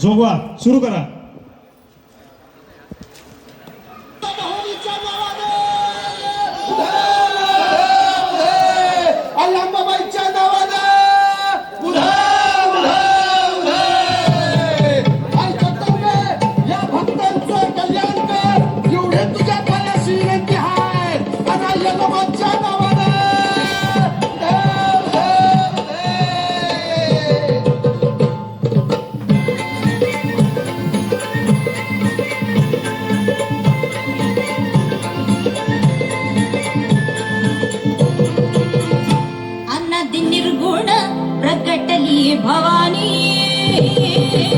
जोगवा सुरू करा ભવાની.